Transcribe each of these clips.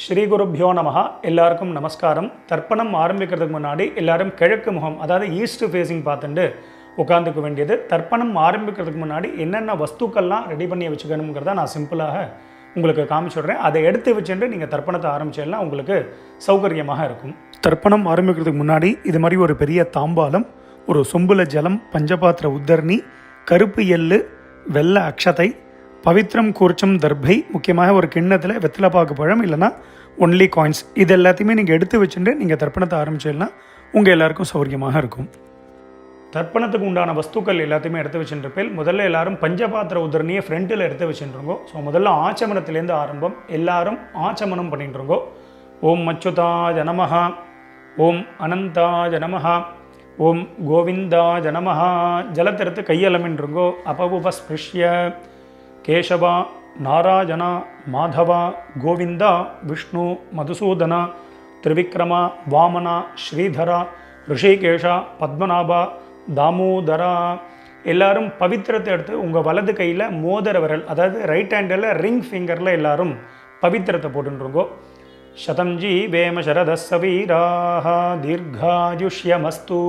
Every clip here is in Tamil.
ஸ்ரீ குருப்யோ நமகா எல்லாருக்கும் நமஸ்காரம். தர்ப்பணம் ஆரம்பிக்கிறதுக்கு முன்னாடி எல்லாரும் கிழக்கு முகம் அதாவது ஈஸ்ட் ஃபேஸிங் பார்த்துட்டு உட்காந்துக்க வேண்டியது. தர்ப்பணம் ஆரம்பிக்கிறதுக்கு முன்னாடி என்னென்ன வஸ்துக்கள்லாம் ரெடி பண்ணி வச்சுக்கணுங்கிறத நான் சிம்பிளாக உங்களுக்கு காமிச்சுடுறேன். அதை எடுத்து வச்சுட்டு நீங்கள் தர்ப்பணத்தை ஆரம்பிச்சிடலாம். உங்களுக்கு சௌகரியமாக இருக்கும். தர்ப்பணம் ஆரம்பிக்கிறதுக்கு முன்னாடி இது மாதிரி ஒரு பெரிய தாம்பாலம் ஒரு சொம்புல ஜலம் பஞ்சபாத்திர உத்தரணி கருப்பு எள்ளு வெள்ளை அக்ஷதை பவித்ரம் கூர்ச்சம் தர்பை முக்கியமாக ஒரு கிண்ணத்தில் வெத்தலைப்பாக்கு பழம் இல்லைன்னா ஒன்லி காயின்ஸ் இது எல்லாத்தையுமே நீங்கள் எடுத்து வச்சுட்டு நீங்கள் தர்ப்பணத்தை ஆரம்பிச்சீங்கன்னா உங்கள் எல்லாருக்கும் சௌரியமாக இருக்கும். தர்ப்பணத்துக்கு உண்டான வஸ்துக்கள் எல்லாத்தையுமே எடுத்து வச்சுருப்பேன் முதல்ல எல்லாரும் பஞ்சபாத்திர உதரணியை ஃப்ரண்ட்டில் எடுத்து வச்சுருங்கோ ஸோ முதல்ல ஆச்சமனத்துலேருந்து ஆரம்பம். எல்லாரும் ஆச்சமனம் பண்ணிட்டுருங்கோ. ஓம் அச்சுதாஜ ஜனமஹா ஓம் அனந்தா ஜனமஹா ஓம் கோவிந்தா ஜனமஹா ஜலத்தெடுத்து கையலமின்றுங்கோ. அபவுபஸ்பிருஷ்ய. கேசவா நாராயணா மாதவா கோவிந்தா விஷ்ணு மதுசூதனா திரிவிக்ரமா வாமனா ஸ்ரீதரா ரிஷிகேஷா பத்மநாபா தாமோதரா எல்லாரும் பவித்திரத்தை எடுத்து உங்கள் வலது கையில் மோதிர விரல் அதாவது ரைட் ஹேண்டில் ரிங் ஃபிங்கரில் எல்லாரும் பவித்திரத்தை போட்டுருங்கோ சதம்ஜி வேம சரதஸ்ஸ வீராக தீர்காயுஷ்யமஸ்து.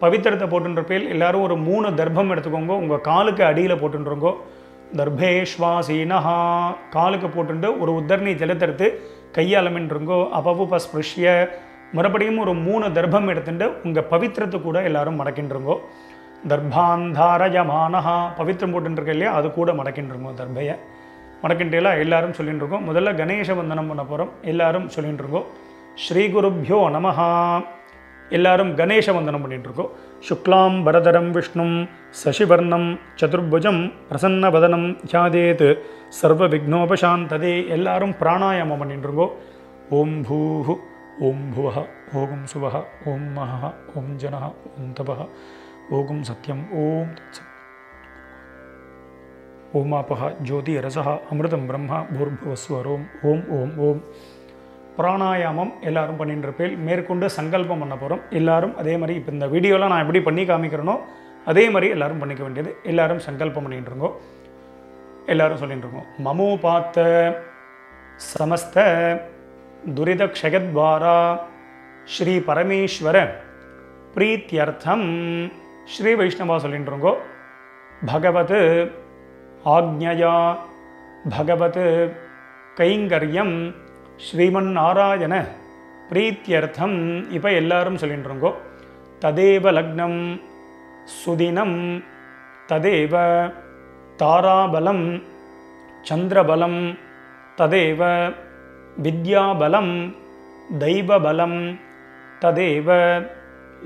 பவித்திரத்தை போட்டுன்றப்பேல் எல்லாரும் ஒரு மூணு தர்ப்பம் எடுத்துக்கோங்க உங்கள் காலுக்கு அடியில் போட்டுருங்கோ தர்பேஷ்வாசீனஹா. காலுக்கு போட்டுண்டு ஒரு உத்தரணி ஜலத்தெடுத்து கையாளமின்றுங்கோ அபவுப பஸ்பிருஷ்ய மறுபடியும் ஒரு மூணு தர்பம் எடுத்துட்டு உங்கள் பவித்திரத்தை கூட எல்லாரும் மடக்கின்றுங்கோ. தர்பாந்தாரயமானஹா பவித்திரம் போட்டுருக்க இல்லையா? அது கூட மடக்கின்றுங்கோ தர்பையை. மடக்கின்றீங்களா எல்லாரும் சொல்லிட்டு இருக்கோம் முதல்ல கணேச வந்தனம் பண்ண போகிறோம் எல்லாரும் சொல்லிட்டு இருக்கோம் ஸ்ரீ குருப்பியோ நமஹா. எல்லாரும் கணேச வந்தனம் பண்ணிட்டு இருக்கோம் சுக்லாம் பரதரம் விஷ்ணும் சசிவர்ணம் சதுர்புஜம் பிரசன்னவதனம் தியாதேத் சர்வ விக்னோபசாந்ததே எல்லாரும் பிராணாயாமம் பண்ணிட்டு இருக்கோம் ஓம் பூஹு ஓம் புவஹ ஓகும் சுவஹ ஓம் மஹ ஓம் ஜனஹ ஓம் தபஹ ஓகும் சத்யம் ஓம் தத்சத். ஓமாபஹ ஜோதி ரசஹ அமிர்தம் பிரம்மா பூர்புவஸ்வரோம் ஓம் ஓம் ஓம். பிராணாயாமம் எல்லாரும் பண்ணிட்டு மேற்கொண்டு சங்கல்பம் பண்ண போகிறோம் எல்லாரும் அதே மாதிரி இப்போ இந்த வீடியோலாம் நான் எப்படி பண்ணி காமிக்கிறேனோ அதே மாதிரி எல்லாரும் பண்ணிக்க வேண்டியது. எல்லாரும் சங்கல்பம் பண்ணிட்டு இருக்கோ எல்லாரும் சொல்லிட்டு இருக்கோம் மமோ பார்த்த சமஸ்த துரித க்ஷகத்வாரா ஸ்ரீ பரமேஸ்வர பிரீத்தியர்த்தம். ஸ்ரீ வைஷ்ணவா சொல்லிட்டு இருக்கோ பகவத் ஆக்ஞயா பகவத் கைங்கரியம் ஸ்ரீமன் நாராயண பிரீத்தியர்த்தம் இப்போ எல்லாரும் சொல்லிட்டு இருக்கோ ததேவ லக்னம் சுதினம் ததேவ தாராபலம் சந்திரபலம் ததேவ வித்யாபலம் தைவபலம் ததேவ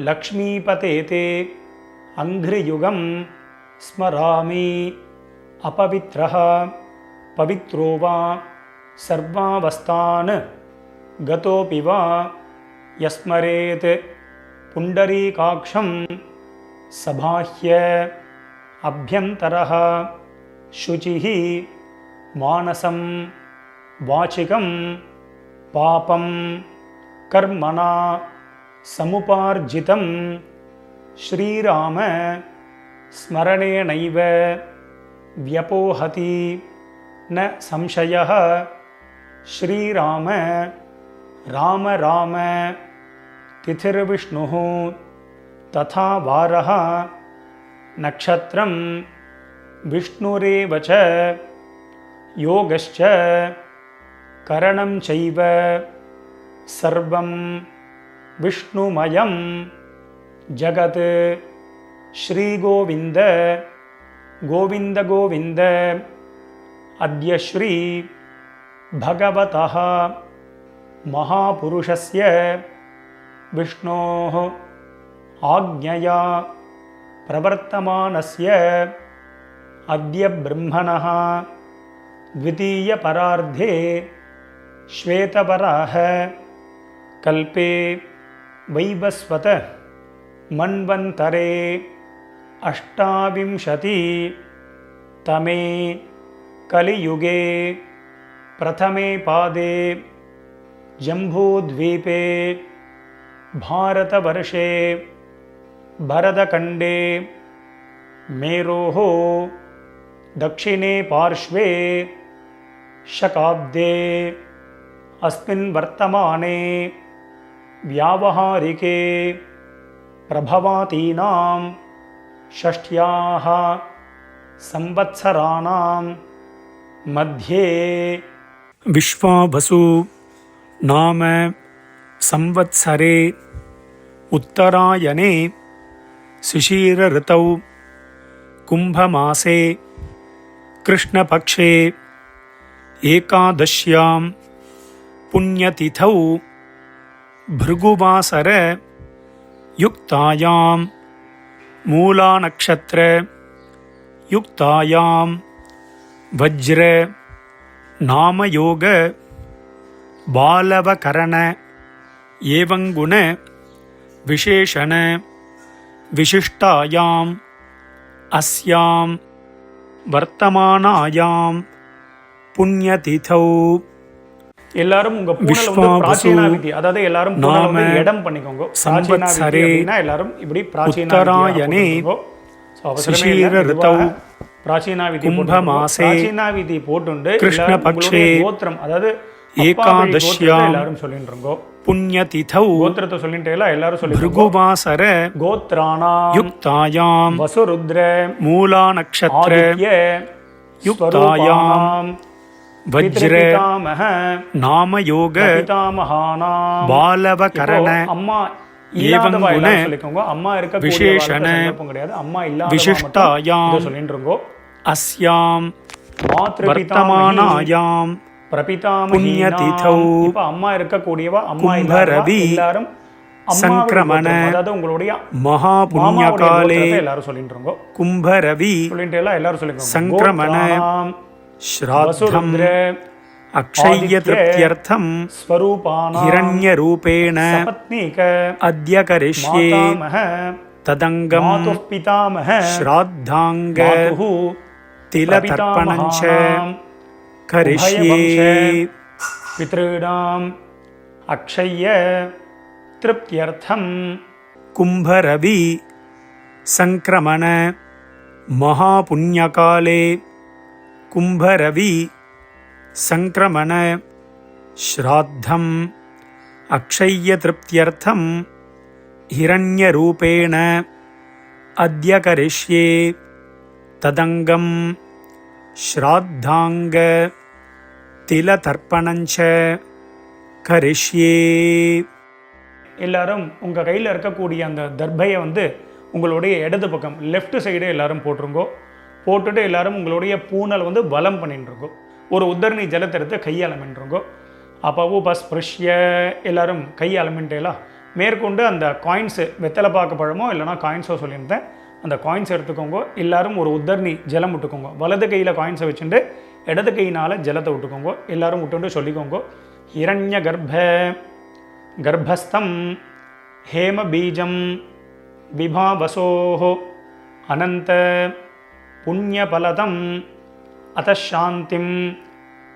லக்ஷ்மீபதேதே அங்கிரியுகம் ஸ்மராமி अपवित्रः पवित्रो वा सर्वावस्थान् गतोऽपि वा यस्मरेत् पुण्डरीकाक्षं सबाह्य अभ्यन्तरः शुचिः मानसं वाचिकं पापं कर्मणा समुपार्जितं श्रीराम स्मरणेनैव व्यपोहति न संशयः श्रीराम राम राम तिथिर्विष्णुः तथा वारः नक्षत्रं विष्णुरेव च योगश्च करणं चैव सर्वं विष्णुमयं जगत् श्रीगोविन्द गोविन्द गोविन्द अद्य श्री भगवतः महापुरुषस्य विष्णोः आज्ञया प्रवर्तमानस्य अद्य ब्रह्मणः द्वितीयपरार्धे श्वेतपराः कल्पे वैवस्वत मन्वन्तरे अष्टाविंशति तमे कलियुगे प्रथमे पादे जम्बूद्वीपे भारतवर्षे भरतखण्डे मेरोः दक्षिणे पार्श्वे शकाब्दे अस्मिन् वर्तमाने व्यावहारिके प्रभवातीनां षष्ट्याः संवत्सराणां मध्ये विश्वावसु नाम संवत्सरे उत्तरायणे शिशिरऋतौ कुम्भमासे कृष्णपक्षे एकादश्यां पुण्यतिथौ भृगुवासर युक्तायां मूलानक्षत्र युक्तायां वज्र நாமயோக பாலவகரண ஏவங்குண விசேஷண விசிஷ்டாயாம் அஸ்யாம் வர்த்தமானாயாம் புண்ணியதிதௌ எல்லாரும் உங்க பூனல அதாவது எல்லாரும் பூனல வந்து இடம் பண்ணிக்கோங்க. பிராச்சீனா விதி எல்லாரும் இப்படி பிராச்சீனா விதி பண்ணிக்கோங்க பிராச்சீனாவிதி கும்பமாசே பிராச்சீனாவிதி போட்டுண்டு. கிருஷ்ணபக்ஷே கோத்திரம் அதாவது ஏகாதஷ்யா எல்லாரும் சொல்லிட்டு புண்ணிய திதௌ கோத்திரத்தை சொல்லிட்டேல எல்லாரும் சொல்லி பிருகுவாசர கோத்ராணா யுக்தாயாம் வசுருத்ர மூலா நக்ஷத்திர யுக்தாயாம் வஜ்ர நாம யோக பிதாமகானாம் பாலவ கரண அம்மா ஏவம் அம்மா இருக்க விசேஷன கிடையாது. அம்மா இல்லாத விசிஷ்டாயாம் சொல்லிட்டு இருக்கோம் அஸ்யாம் வர்த்தமானாயாம் புண்ணியதிதௌ இப்போ அம்மா இருக்கக்கூடியவா அம்மா கும்பரதி எல்லாரும் சங்கிரமண அதாவது உங்களுடைய மகா புண்ணிய காலே எல்லாரும் சொல்லிட்டு இருக்கோம் கும்பரவி சொல்லிட்டு எல்லாம் எல்லாரும் சொல்லிருக்கோம் சங்கிரமண ஸ்ராத்தம் அக்ஷய திருப்தியர்த்தம் ஹிரண்ய ரூபேண அத்ய கரிஷ்யே ததங்கம் பிதாமக ஸ்ராத்தாங்க तिलतर्पणं च करिष्ये। पितॄणाम् अक्षय्य तृप्त्यर्थं कुम्भरवि सङ्क्रमण महापुण्यकाले कुम्भरवि सङ्क्रमण श्राद्धम् अक्षय्यतृप्त्यर्थं हिरण्यरूपेण अद्य करिष्ये ததங்கம் ஸ்ராத்தாங்க திலதர்ப்பணஞ்ச கரிஷ்யே. எல்லாரும் உங்கள் கையில் இருக்கக்கூடிய அந்த தர்பையை வந்து உங்களுடைய இடது பக்கம் லெஃப்ட் சைடு எல்லாரும் போட்டிருங்கோ. போட்டுட்டு எல்லாரும் உங்களுடைய பூனல் வந்து பலம் பண்ணிட்டுருங்கோ ஒரு உத்தரணி ஜலத்தெடுத்து கையால் மின்றுங்கோ அப்போ பஸ் ஸ்பிருஷ்ய எல்லாரும் கையால் மின்ட்டேலாம் மேற்கொண்டு அந்த காயின்ஸு வெத்தலை பார்க்க பழமோ இல்லைனா காயின்ஸோ சொல்லியிருந்தேன். அந்த காயின்ஸ் எடுத்துக்கோங்க. எல்லாரும் ஒரு உத்தர்ணி ஜலம் விட்டுக்கோங்க. வலது கையில் காயின்ஸை வச்சுட்டு இடது கையினால் ஜலத்தை விட்டுக்கோங்க. எல்லாரும் விட்டுண்டு சொல்லிக்கோங்கோ. இரண்ய கர்ப்ப கர்ப்பஸ்தம் ஹேம பீஜம் விபாவசோஹோ அனந்த புண்ணிய பலதம் அதாந்திம்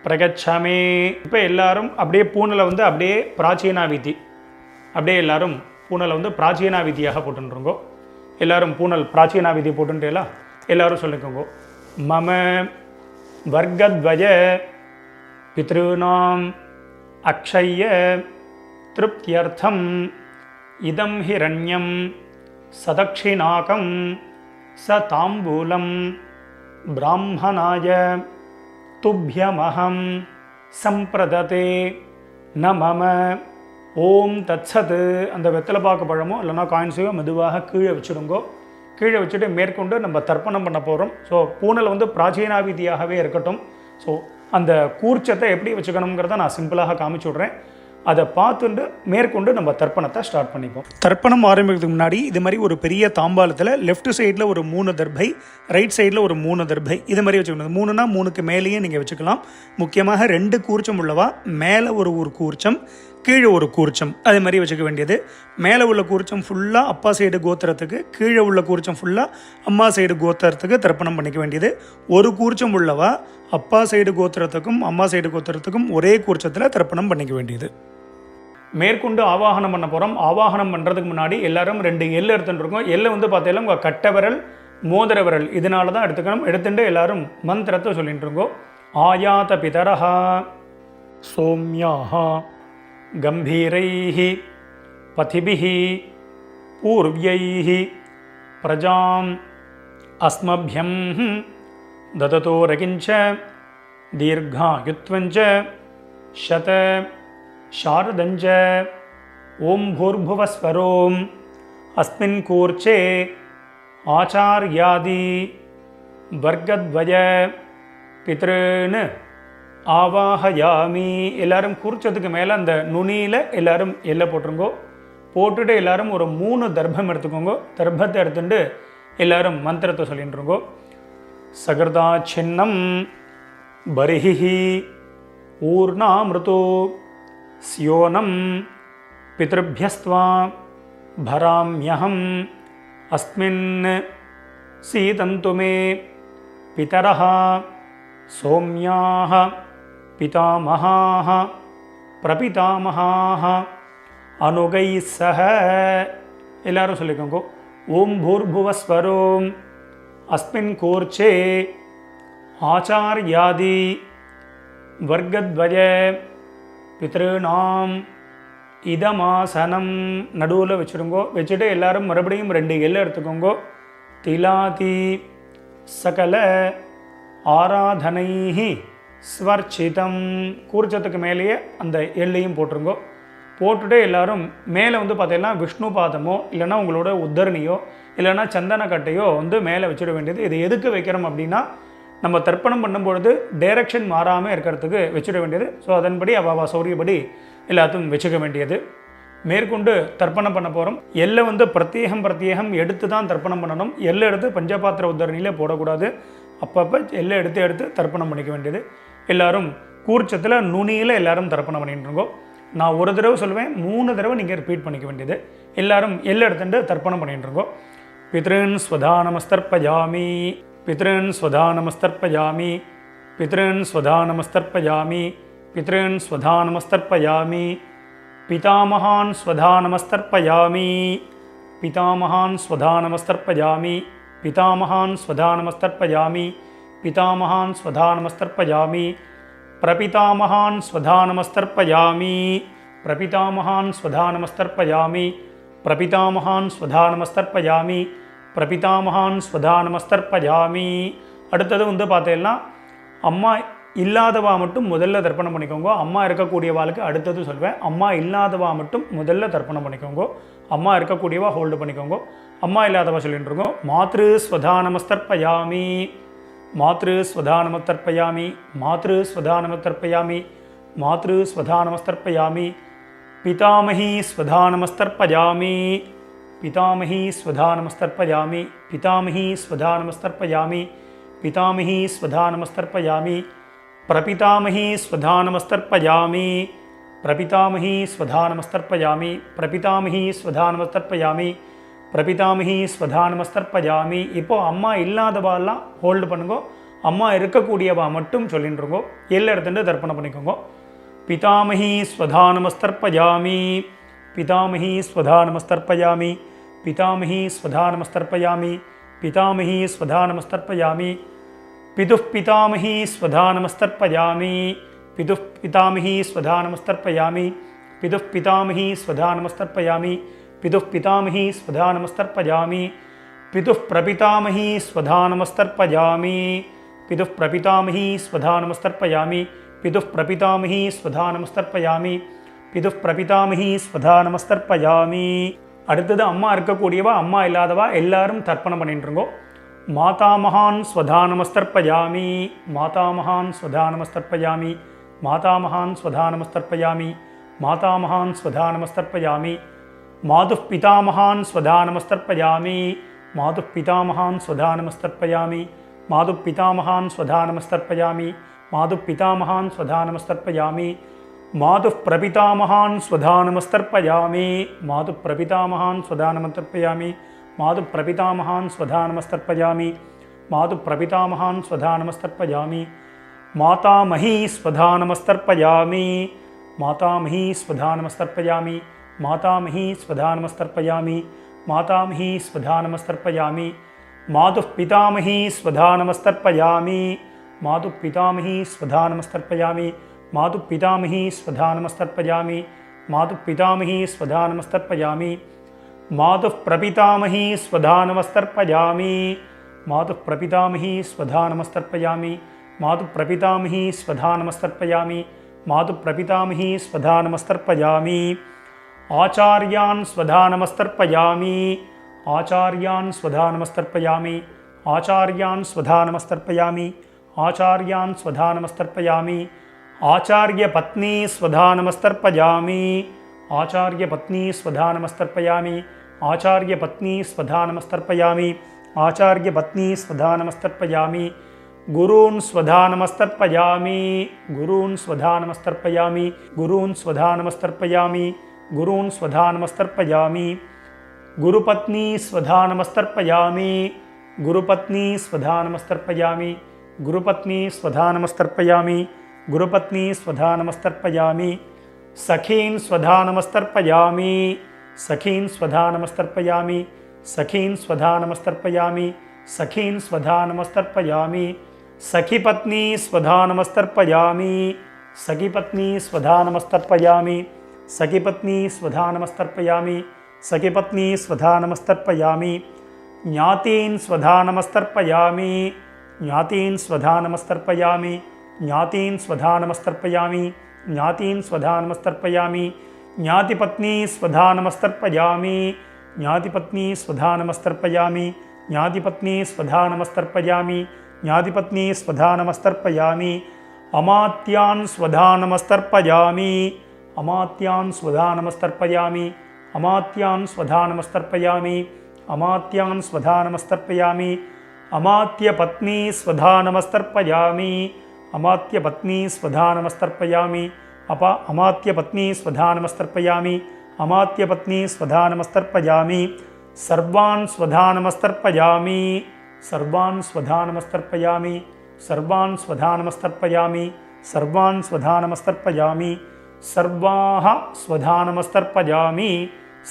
பிரகச்சாமே. இப்போ எல்லாரும் அப்படியே பூனலை வந்து அப்படியே பிராச்சீனா விதி அப்படியே எல்லாரும் பூனலை வந்து பிராச்சீனா விதியாக போட்டுருங்கோ எல்லாரும் பூனல் பிராச்சீனா விதி போட்டுட்டேலா எல்லாரும் சொல்லிக்கோங்க மம வர்க்கத்வய பித்ருணாம் அக்ஷய்ய तृप्त्यर्थम् इदं हिरण्यं सदक्षिणाकं स ताम्बूलं ब्राह्मणाय तुभ्यमहं सम्प्रदते न मम ஓம் தத்சத் அந்த வெத்தலை பாக்கு பழமோ இல்லைனா காயின்ஸையோ மெதுவாக கீழே வச்சுடுங்கோ. கீழே வச்சுட்டு மேற்கொண்டு நம்ம தர்ப்பணம் பண்ண போகிறோம் ஸோ பூனல் வந்து பிராச்சீனாவிதியாகவே இருக்கட்டும். ஸோ அந்த கூர்ச்சத்தை எப்படி வச்சுக்கணுங்கிறத நான் சிம்பிளாக காமிச்சு விட்றேன். அதை பார்த்துட்டு மேற்கொண்டு நம்ம தர்ப்பணத்தை ஸ்டார்ட் பண்ணிப்போம். தர்ப்பணம் ஆரம்பிக்கிறதுக்கு முன்னாடி இது மாதிரி ஒரு பெரிய தாம்பாளத்தில் லெஃப்ட் சைடில் ஒரு மூணு தர்பை ரைட் சைடில் ஒரு மூணு தர்பை இது மாதிரி வச்சுக்கணும். மூணுனா மூணுக்கு மேலேயே நீங்கள் வச்சுக்கலாம். முக்கியமாக ரெண்டு கூர்ச்சம் உள்ளவா? மேலே ஒரு ஒரு கூர்ச்சம் கீழே ஒரு கூர்ச்சம் அது மாதிரி வச்சுக்க வேண்டியது. மேலே உள்ள கூர்ச்சம் ஃபுல்லாக அப்பா சைடு கோத்திரத்துக்கு கீழே உள்ள கூர்ச்சம் ஃபுல்லாக அம்மா சைடு கோத்திரத்துக்கு தர்ப்பணம் பண்ணிக்க வேண்டியது. ஒரு கூர்ச்சம் உள்ளவா அப்பா சைடு கோத்திரத்துக்கும் அம்மா சைடு கோத்திரத்துக்கும் ஒரே கூர்ச்சத்தில் தர்ப்பணம் பண்ணிக்க வேண்டியது. மேற்கொண்டு ஆவாகனம் பண்ண போகிறோம் ஆவாகனம் பண்ணுறதுக்கு முன்னாடி எல்லாரும் ரெண்டு எல் எடுத்துகிட்டு இருக்கோம். எல்லை வந்து பார்த்தீங்கன்னா உங்கள் கட்ட விரல் மோதிர விரல் இதனால தான் எடுத்துக்கணும். எடுத்துட்டு எல்லாரும் மந்திரத்தை சொல்லிட்டுருக்கோம் ஆயாத பிதரஹா சோம்யாஹா. गम्भीरैः पथिभिः पूर्व्यैः प्रजाम् अस्मभ्यं ददतो रकिञ्च दीर्घायुत्वं शत शारदञ्च ॐ भूर्भुवस्वरोम् अस्मिन् कूर्चे आचार्यादि वर्गद्वय पितॄन् ஆவாஹயாமி எல்லாரும் குறிச்சதுக்கு மேலே அந்த நுனியில் எல்லாரும் எல்லை போட்டுருங்கோ. போட்டுட்டு எல்லாரும் ஒரு மூணு தர்பம் எடுத்துக்கோங்கோ. தர்பத்தை எடுத்துட்டு எல்லாரும் மந்திரத்தை சொல்லிட்டுருங்கோ சகர்தா சின்னம் பரிஹி ஊர்ணா மிருதோ ஸ்யோனம் பிதபியஸ்துவா பராமியகம் அஸ்மின் சீதந்துமே பிதரா சோம்யாக पितामहाः प्रपितामहाः अनुगैः सह எல்லாரும் சொல்லிக்கோங்க ஓம் பூர்புவஸ்வரோம் அஸ்மின் கூர்ச்சே ஆச்சார்யாதி வர்க்கத்வய பித்ருநாம் இதமாசனம் நடுவில் வச்சுருங்கோ வச்சுட்டு எல்லாரும் மறுபடியும் ரெண்டு எல்லை எடுத்துக்கோங்கோ திலாதி சகல ஆராதனைஹி ஸ்வர்ச்சிதம். கூர்ச்சத்துக்கு மேலேயே அந்த எல்லையும் போட்டுருங்கோ. போட்டுட்டு எல்லாரும் மேலே வந்து பார்த்தீங்கன்னா விஷ்ணு பாதமோ இல்லைனா உங்களோட உத்தரணியோ இல்லைன்னா சந்தன கட்டையோ வந்து மேலே வச்சிட வேண்டியது. இது எதுக்கு வைக்கிறோம் அப்படின்னா நம்ம தர்ப்பணம் பண்ணும்பொழுது டைரக்ஷன் மாறாமல் இருக்கிறதுக்கு வச்சிட வேண்டியது. ஸோ அதன்படி அவ சௌரியப்படி எல்லாத்தையும் வச்சுக்க வேண்டியது. மேற்கொண்டு தர்ப்பணம் பண்ண போகிறோம் எல்லை வந்து பிரத்யேகம் பிரத்யேகம் எடுத்து தான் தர்ப்பணம் பண்ணணும். எல்லை எடுத்து பஞ்சபாத்திர உத்தரணியில் போடக்கூடாது. அப்பப்போ எல்லை எடுத்து எடுத்து தர்ப்பணம் பண்ணிக்க வேண்டியது. எல்லோரும் கூர்ச்சத்தில் நுனியில் எல்லோரும் தரப்பணம் பண்ணிட்டு நான் ஒரு தடவை சொல்லுவேன் மூணு தடவை நீங்கள் ரிப்பீட் பண்ணிக்க வேண்டியது. எல்லாரும் எல்லா இடத்துட்டு தர்ப்பணம் பண்ணிட்டு இருக்கோம். பித்ருன் ஸ்வதா நமஸ்தர்பயாமி பித்ருன் ஸ்வதா நமஸ்தர்பயாமி பித்ருன் ஸ்வதா நமஸ்தர்பயாமி பித்ருன் ஸ்வதா நமஸ்தர்பயாமி பிதாமகான் ஸ்வதா நமஸ்தர்பயாமி பிதாமகான் ஸ்வதா நமஸ்தர்பயாமி பிதாமகான் ஸ்வதா நமஸ்தர்பயாமி பிதாமகான் ஸ்வதானமஸ்தர்ப்பயாமி. பிரபிதாமகான் ஸ்வதானமஸ்தர்ப்பயாமி. பிரபிதாமகான் ஸ்வதானமஸ்தர்ப்பயாமி. பிரபிதாமகான் ஸ்வதானமஸ்தர்ப்பயாமி. பிரபிதாமகான் ஸ்வதானமஸ்தர்ப்பயாமி. அடுத்தது வந்து பார்த்தேன்னா அம்மா இல்லாதவா மட்டும் முதல்ல தர்ப்பணம் பண்ணிக்கோங்க. அம்மா இருக்கக்கூடியவாளுக்கு அடுத்தது சொல்வேன். அம்மா இல்லாதவா மட்டும் முதல்ல தர்ப்பணம் பண்ணிக்கோங்க. அம்மா இருக்கக்கூடியவா ஹோல்டு பண்ணிக்கோங்க. அம்மா இல்லாதவா சொல்லிட்டு இருக்கோம் மாத்ரு ஸ்வதானமஸ்தர்ப்பயாமி. మాతృస్వధానమతర్పయామి మాతృస్వధానమతర్పయామి మాతృస్వధానమస్తర్పయామి పితామహీ స్వధానమస్తర్పయామి పితామహీ స్వధానమస్తర్పయామి పితామహీ స్వధానమస్తర్పయామి పితామహీ స్వధానమస్తర్పయామి ప్రపితామహీ స్వధానమస్తర్పయామి ప్రపితామహీ స్వధానమస్తర్పయామి ప్రపితామహీ స్వధానమస్తర్పయామి பிரபிதாமிகி ஸ்வதா நமஸ்தர்பஜாமி இப்போது அம்மா இல்லாதவாலாம் ஹோல்டு பண்ணுங்கோ. அம்மா இருக்கக்கூடியவா மட்டும் சொல்லின்றுங்கோ. எல்லாம் எடுத்துட்டு தர்ப்பணம் பண்ணிக்கோங்க. பிதாமகி ஸ்வதா நமஸ்தர்பஜாமி பிதாமகி ஸ்வதா நமஸ்தர்பஜாமி பிதாமகி ஸ்வதா நமஸ்தர்பயாமி பிதாமகி ஸ்வதா நமஸ்தர்பயாமி பிதுப் பிதாமகி ஸ்வதா நமஸ்தர்பயாமி பிதுப் பிதாமகி ஸ்வதா நமஸ்தர்பயாமி பிதுப் பிதாமகி ஸ்வதா நமஸ்தர்பயாமி పితుః పితామహీ స్వధా నమస్తర్పజామి పితుః ప్రపితామహీ స్వధా నమస్తర్పజామి పితుః ప్రపితామహీ స్వధా నమస్తర్పయామి పితుః ప్రపితామహీ స్వధా నమస్తర్పయామి పిதுப் பிரபிதாமகி ஸ்வதா நமஸ்தர்பயாமி அடுத்தது அம்மா இருக்கக்கூடியவா அம்மா இல்லாதவா எல்லாரும் தர்ப்பணம் பண்ணிட்டுருங்கோ மாதாமகான் ஸ்வதா நமஸ்தர்பயாமி மாதாமகான் ஸ்வதா நமஸ்தர்பயாமி மாதாமகான் ஸ்வதா நமஸ்தர்பயாமி மாதாமகான் ஸ்வதா நமஸ்தர்பயாமி మాతుపితామహాన్ స్వధానమస్తర్పయామి. మాతుపితామహాన్ స్వధానమస్తర్పయామి. మాతుపితామహాన్ స్వధానమస్తర్పయామి. మాతుపితామహాన్ స్వధానమస్తర్పయామి. మాతుప్రపితామహాన్ స్వధానమస్తర్పయామి. మాతుప్రపితామహాన్ స్వధానమస్తర్పయామి. మాతుప్రపితామహాన్ స్వధానమస్తర్పయామి. మాతుప్రపితామహాన్ స్వధానమస్తర్పయామి. మాతామహీ స్వధానమస్తర్పయామి. మాతామహీ స్వధానమస్తర్పయామి. मातामही स्वधानमस्तर्पयामि मातामही स्वधानमस्तर्पयामि, मातुः पितामही स्वधानमस्तर्पयामि, मातुः पितामही स्वधानमस्तर्पयामि, मातुः पितामही स्वधानमस्तर्पयामि, मातुः पितामही स्वधानमस्तर्पयामि, मातुः प्रपितामही स्वधानमस्तर्पयामि, मातुः प्रपितामही स्वधानमस्तर्पयामि, मातुः प्रपितामही स्वधानमस्तर्पयामि, मातुः प्रपितामही स्वधानमस्तर्पयामि। ఆచార్యాన్ స్వధానమస్తర్పయామి. ఆచార్యాన్ స్వధానమస్తర్పయామి. ఆచార్యాన్ స్వధానమస్తర్పయామి. ఆచార్యాన్ స్వధానమస్తర్పయామి. ఆచార్యపత్నీ స్వధానమస్తర్పయామి. ఆచార్యపత్నీ స్వధానమస్తర్పయామి. ఆచార్యపత్నీ స్వధానమస్తర్పయామి. ఆచార్యపత్నీ స్వధానమస్తర్పయామి. గురూన్ స్వధానమస్తర్పయామి. గురూన్ స్వధానమస్తర్పయామి. గురూన్ స్వధానమస్తర్పయామి. గురూన్ స్వధానమస్తర్పయామి. గురుపత్ని స్వధానమస్తర్పయామి. గురుపత్ని స్వధానమస్తర్పయామి. గురుపత్ని స్వధానమస్తర్పయామి. గురుపత్ని స్వధానమస్తర్పయామి. సఖీన్ స్వధానమస్తర్పయామి. సఖీన్ స్వధానమస్తర్పయామి. సఖీన్ స్వధానమస్తర్పయామి. సఖీన్ స్వధానమస్తర్పయామి. సఖిపత్ని స్వధానమస్తర్పయామి. సఖిపత్ని స్వధానమస్తర్పయామి. సఖిపత్ని స్వధా నమస్తర్పయామి సఖిపత్ని స్వధా నమస్తర్పయామి జ్ఞాతీన్ స్వధా నమస్తర్పయామి జ్ఞాతీన్ స్వధా నమస్తర్పయామి జ్ఞాతీన్ స్వధా నమస్తర్పయామి జ్ఞాతీన్ స్వధా నమస్తర్పయామి జ్ఞాతిపత్ని స్వధా నమస్తర్పయామి జ్ఞాతిపత్ని స్వధా జ్ఞాతిపత్ని స్వధా జ్ఞాతిపత్ని స్వధా అమాత్యాన్ స్వధా అమాత్యాన్ స్వధా నమస్తర్పయామి అమాత్యాన్ స్వధా నమస్తర్పయామి అమాత్యాన్ స్వధా నమస్తర్పయామి అమాత్య పత్ని స్వధా నమస్తర్పయామి అమాత్య పత్ని స్వధా నమస్తర్పయామి అప అమాత్య పత్ని స్వధా నమస్తర్పయామి అమాత్య స్వధా నమస్తర్పయామి సర్వాన్ స్వధా నమస్తర్పయామి సర్వాన్ స్వధా నమస్తర్పయామి సర్వాన్ స్వధా నమస్తర్పయామి సర్వాన్ స్వధా నమస్తర్పయామి सर्वाः स्वधानमस्तर्पयामि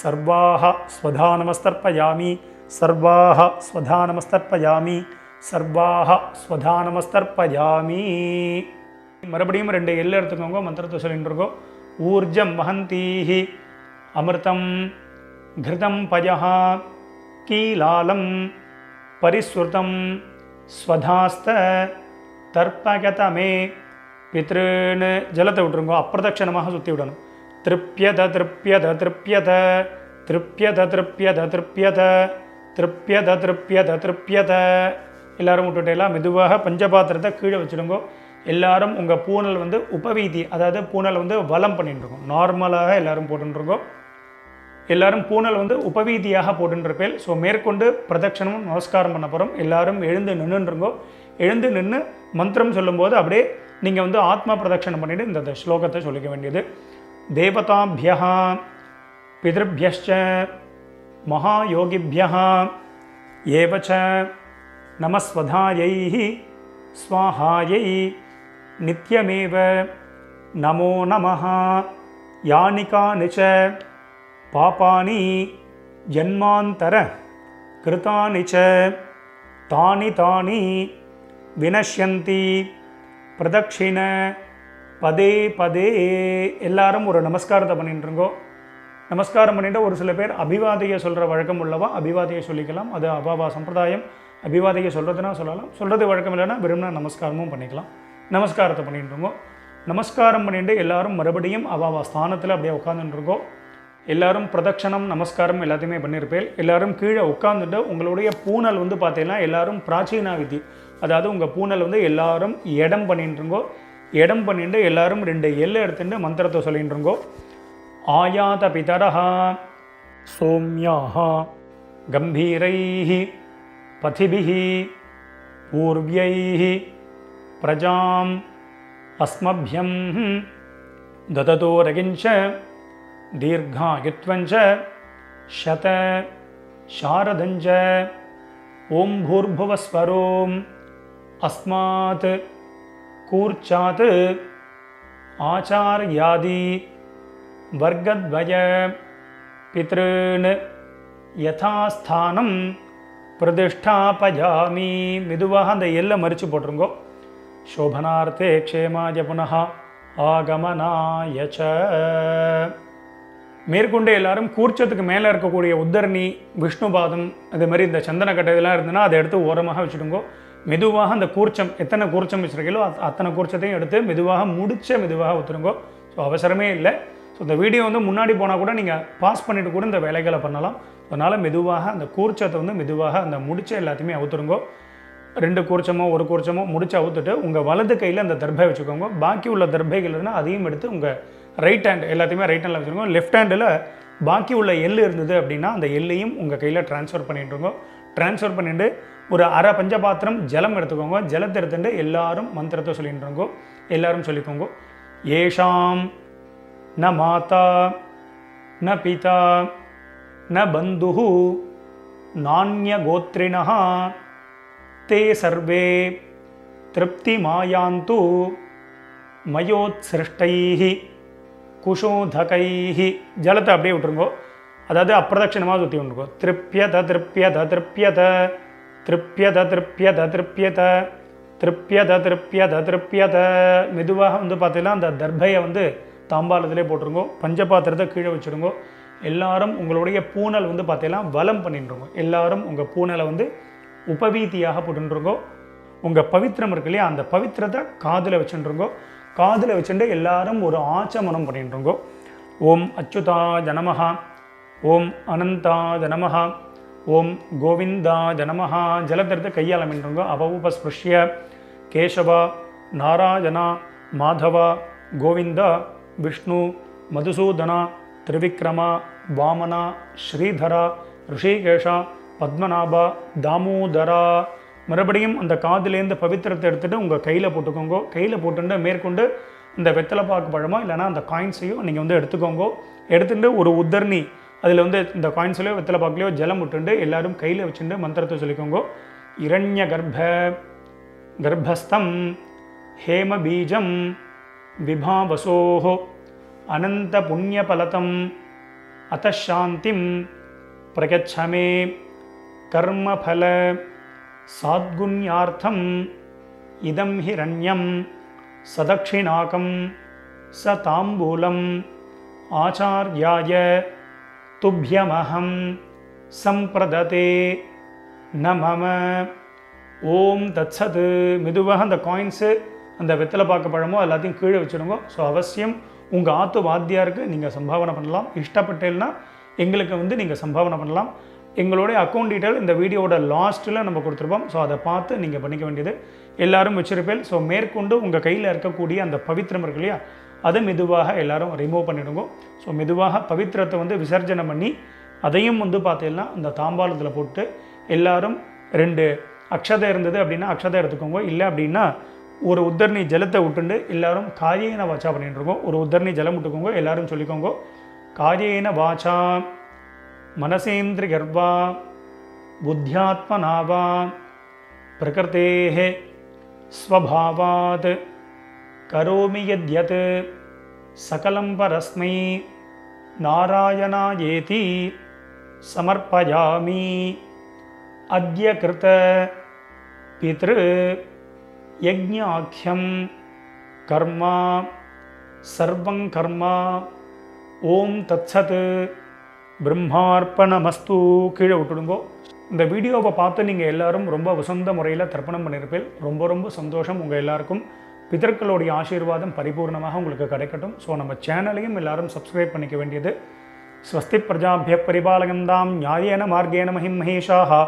सर्वाः स्वधानमस्तर्पयामि सर्वाः स्वधानमस्तर्पयामि सर्வாக ஸ்வதானமஸ்தர்பயாமி மறுபடியும் ரெண்டு सर्वाः எடுத்துக்கோங்க மந்திரத்தை சொல்லிட்டு இருக்கோம். ஊர்ஜம் மகந்தீஹி அமிர்தம் கிருதம் पयः கீலாலம் परिसृतं ஸ்வதாஸ்த तर्पकतमे பித்ருன்னு ஜலத்தை விட்டுருங்கோ அப்பிரதட்சணமாக சுற்றி விடணும். திருப்பியத திருப்பியத திருப்பியத திருப்பியத திருப்பியத திருப்பியத திருப்பியத திருப்பியத திருப்பியத எல்லாரும் விட்டுட்டேலாம் மெதுவாக பஞ்சபாத்திரத்தை கீழே வச்சுடுங்கோ. எல்லாரும் உங்கள் பூனல் வந்து உபவீதி அதாவது பூனல் வந்து வளம் பண்ணிட்டுருக்கோம். நார்மலாக எல்லாரும் போட்டுருக்கோம் எல்லாரும் பூனல் வந்து உபவீதியாக போட்டுருப்பேன் ஸோ மேற்கொண்டு பிரதட்சணமும் நமஸ்காரம் பண்ண போகிறோம் எல்லாரும் எழுந்து நின்றுருங்கோ எழுந்து நின்று மந்திரம் சொல்லும்போது அப்படியே நீங்கள் வந்து ஆத்மா பிரதட்சணம் பண்ணிவிட்டு இந்த ஸ்லோகத்தை சொல்லிக்க வேண்டியது. தேவதாபியா பிதர்பியச்ச மகாயோகிபியா ஏவச்ச நமஸ்வதாயை ஸ்வாஹாயை நித்யமேவ நமோ நம யானிகானிச்ச பாப்பானி பாபானி ஜன்மாந்தர கிருத்தானி தானி தானி வினஷ்யந்தி பிரதட்சிண பதே பதே. எல்லாரும் ஒரு நமஸ்காரத்தை பண்ணிட்டு நமஸ்காரம் பண்ணிட்டு ஒரு சில பேர் அபிவாதையை சொல்கிற வழக்கம் உள்ளவா? அபிவாதையை சொல்லிக்கலாம். அது அபாவா சம்பிரதாயம். அபிவாதையை சொல்கிறதுனா சொல்லலாம். சொல்கிறது வழக்கம் இல்லைன்னா விரும்பினா நமஸ்காரமும் பண்ணிக்கலாம். நமஸ்காரத்தை பண்ணிட்டு நமஸ்காரம் பண்ணிட்டு எல்லாரும் மறுபடியும் அபாவா ஸ்தானத்தில் அப்படியே உட்காந்துட்டு எல்லாரும் பிரதட்சணம் நமஸ்காரம் எல்லாத்தையுமே பண்ணியிருப்பேன் எல்லாரும் கீழே உட்காந்துட்டு உங்களுடைய பூனல் வந்து பார்த்தீங்கன்னா எல்லாரும் பிராச்சீனா விதி அதாவது உங்கள் பூனல் வந்து எல்லாரும் இடம் பண்ணிட்டுருங்கோ இடம் பண்ணிட்டு எல்லாரும் ரெண்டு எல்லை எடுத்துட்டு மந்திரத்தை சொல்லிட்டுருங்கோ ஆயாத பிதரஹா சோம்யாஹா கம்பீரைஹி பதிபிஹி பூர்வியைஹி பிரஜாம் அஸ்மபியம் தததோரகிஞ்ச தீர்காயுத்வஞ்ச शत शारदञ्ज ॐ भूर्भुवस्वरोम् அஸ்மாத் கூர்ச்சாத் ஆச்சாரியாதி வர்க்கத்வய பித்ருன் யதாஸ்தானம் பிரதிஷ்டாபயாமி மெதுவாக அந்த எல்லை மறித்து போட்டிருங்கோ. சோபனார்த்தே க்ஷேமாய புனः ஆகமனாயச்ச மேற்கொண்டு எல்லாரும் கூர்ச்சத்துக்கு மேலே இருக்கக்கூடிய உத்தரணி விஷ்ணுபாதம் அது மாதிரி இந்த சந்தன கட்டை இதெல்லாம் இருந்ததுன்னா அதை எடுத்து ஓரமாக வச்சுடுங்கோ. மெதுவாக அந்த கூர்ச்சம் எத்தனை கூர்ச்சம் வச்சுருக்கீங்களோ அத்தனை கூர்ச்சத்தையும் எடுத்து மெதுவாக முடிச்ச மெதுவாக ஊற்றுருங்கோ ஸோ அவசரமே இல்லை. ஸோ இந்த வீடியோ வந்து முன்னாடி போனால் கூட நீங்கள் பாஸ் பண்ணிவிட்டு கூட இந்த வேலைகளை பண்ணலாம். அதனால் மெதுவாக அந்த கூர்ச்சத்தை வந்து மெதுவாக அந்த முடிச்ச எல்லாத்தையுமே அவுத்துருங்கோ. ரெண்டு கூர்ச்சமோ ஒரு கூர்ச்சமோ முடிச்சு அவுத்துட்டு உங்கள் வலது கையில் அந்த தர்பை வச்சுக்கோங்க. பாக்கி உள்ள தர்பைகள் இருந்தால் அதையும் எடுத்து உங்கள் ரைட் ஹேண்ட் எல்லாத்தையுமே ரைட் ஹேண்டில் வச்சுருக்கோம் லெஃப்ட் ஹேண்டில் பாக்கி உள்ள எள் இருந்தது அப்படின்னா அந்த எள்ளையும் உங்கள் கையில் ட்ரான்ஸ்ஃபர் பண்ணிட்டுருங்க. ட்ரான்ஸ்ஃபர் பண்ணிட்டு ஒரு அரை பஞ்சபாத்திரம் ஜலம் எடுத்துக்கோங்க. ஜலத்தை எடுத்துட்டு எல்லாரும் மந்திரத்தை சொல்லின்றோங்கோ. எல்லாரும் சொல்லிக்கோங்க. ஏஷாம் ந மாதா ந பிதா ந பந்து நானிய கோத்ரினா தே சர்வே திருப்தி மாயாந்து மயோத்சிருஷ்டை குஷோதகை ஜலத்தை அப்படியே விட்டுருங்கோ. அதாவது அப்பிரதட்சிணமாக சுற்றி விட்டுருக்கோம் திருப்யத திருப்யத திருப்யத. திருப்பியத திருப்பியத திருப்பியத திருப்பியத திருப்பியத திருப்பியத மெதுவாக வந்து பார்த்தீங்கன்னா அந்த தர்பையை வந்து தாம்பாளத்திலே போட்டுருங்கோ பஞ்சபாத்திரத்தை கீழே வச்சுருங்கோ எல்லாரும் உங்களுடைய பூனல் வந்து பார்த்தீங்கன்னா வலம் பண்ணிட்டுருங்க. எல்லாரும் உங்கள் பூனலை வந்து உபவீதியாக போட்டுருங்கோ உங்கள் பவித்திரம் இருக்கு இல்லையா அந்த பவித்திரத்தை காதில் வச்சுருங்கோ காதில் வச்சுட்டு எல்லாரும் ஒரு ஆச்சமனம் பண்ணிட்டுருங்கோ. ஓம் அச்சுதா ஜனமஹா ஓம் அனந்தா ஜனமஹா ஓம் கோவிந்தா ஜனமஹா ஜலத்திரத்தை கையால் மின்றுங்கோ அவபஸ்பிருஷ்ய கேசவா நாராயணா மாதவா கோவிந்தா விஷ்ணு மதுசூதனா திரிவிக்ரமா வாமனா ஸ்ரீதரா ரிஷிகேஷா பத்மநாபா தாமோதரா. மறுபடியும் அந்த காதுலேருந்து பவித்திரத்தை எடுத்துகிட்டு உங்கள் கையில் போட்டுக்கோங்க. கையில் போட்டுட்டு மேற்கொண்டு இந்த வெத்தலைப்பாக்கு பழமோ இல்லைனா அந்த காயின்ஸையும் நீங்கள் வந்து எடுத்துக்கோங்க. எடுத்துகிட்டு ஒரு உத்தர்ணி அதில் வந்து இந்த காயின்ஸ்லையோ வெத்தலை பாக்குலையோ ஜலம் விட்டுண்டு எல்லாரும் கையில் வச்சுட்டு மந்திரத்தை சொல்லிக்கோங்க. இரண்ய கர்ப்ப கர்ப்பஸ்தம் ஹேம பீஜம் விபாவசோஹோ அனந்த புண்ணிய பலதம் அத்தாந்திம் பிரகச்சமே கர்மபல சாத்குண்யார்த்தம் இதம் ஹிரண்யம் சதக்ஷிணாக்கம் ச தாம்பூலம் ஆச்சாரியாய துபியமகம் சம்பிரததே ந மம ஓம் தத்சது மெதுவாக அந்த காயின்ஸு அந்த வெத்தலை பார்க்க பழமோ எல்லாத்தையும் கீழே வச்சுடுங்க. ஸோ அவசியம் உங்கள் ஆத்து வாத்தியாருக்கு நீங்கள் சம்பாவனை பண்ணலாம். இஷ்டப்பட்டேன்னா எங்களுக்கு வந்து நீங்கள் சம்பாவனை பண்ணலாம். எங்களுடைய அக்கௌண்ட் டீட்டெயில் இந்த வீடியோவோட லாஸ்ட்டில் நம்ம கொடுத்துருப்போம். ஸோ அதை பார்த்து நீங்கள் பண்ணிக்க வேண்டியது எல்லாரும் வச்சிருப்பேன். ஸோ மேற்கொண்டு உங்கள் கையில் இருக்கக்கூடிய அந்த பவித்திரம் இருக்கு இல்லையா அதை மெதுவாக எல்லாரும் ரிமூவ் பண்ணிடுங்க. ஸோ மெதுவாக பவித்திரத்தை வந்து விசர்ஜனம் பண்ணி அதையும் வந்து பார்த்தீங்கன்னா அந்த தாம்பாளத்தில் போட்டு எல்லாரும் ரெண்டு அக்ஷதை இருந்தது அப்படின்னா அக்ஷதை எடுத்துக்கோங்க. இல்லை அப்படின்னா ஒரு உத்தரணி ஜலத்தை விட்டுண்டு எல்லாரும் காரியேன வாச்சா பண்ணிட்டு இருக்கோம் ஒரு உத்தரணி ஜலம் விட்டுக்கோங்க எல்லாரும் சொல்லிக்கோங்க. காரியேன வாச்சா மனசேந்திரி கர்வா புத்தியாத்மனாவா பிரகிருத்தேः ஸ்வபாவாத். கரோமி யத்யத் சகலம் பரஸ்மை நாராயணாயேதி சமர்ப்பயாமி அத்ய கிருத பித்ரு யஜ்ஞாக்கியம் கர்மா சர்வங் கர்மா ஓம் தத்சத் பிரம்மார்ப்பணமஸ்து கீழே விட்டுடுங்கோ. இந்த வீடியோவை பார்த்து நீங்கள் எல்லோரும் ரொம்ப உசந்த முறையில் தர்ப்பணம் பண்ணியிருப்பீர்கள். ரொம்ப ரொம்ப சந்தோஷம் உங்கள் எல்லாருக்கும். பிதர்களுடைய ஆசீர்வாதம் பரிபூர்ணமாக உங்களுக்கு கிடைக்கட்டும். ஸோ நம்ம சேனலையும் எல்லாரும் சப்ஸ்கிரைப் பண்ணிக்க வேண்டியது. ஸ்வஸ்தி பிரஜாபிய பரிபாலகந்தாம் நியாயேன மார்கேண மகிம் மகேஷாக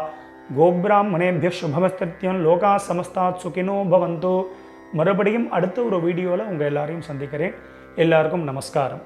கோபிராமணேபிய சுபமஸ்திருத்தியம் லோகா சமஸ்தாத் சுகினோ பவந்தோ. மறுபடியும் அடுத்த ஒரு வீடியோவில் உங்கள் எல்லாரையும் சந்திக்கிறேன். எல்லாருக்கும் நமஸ்காரம்.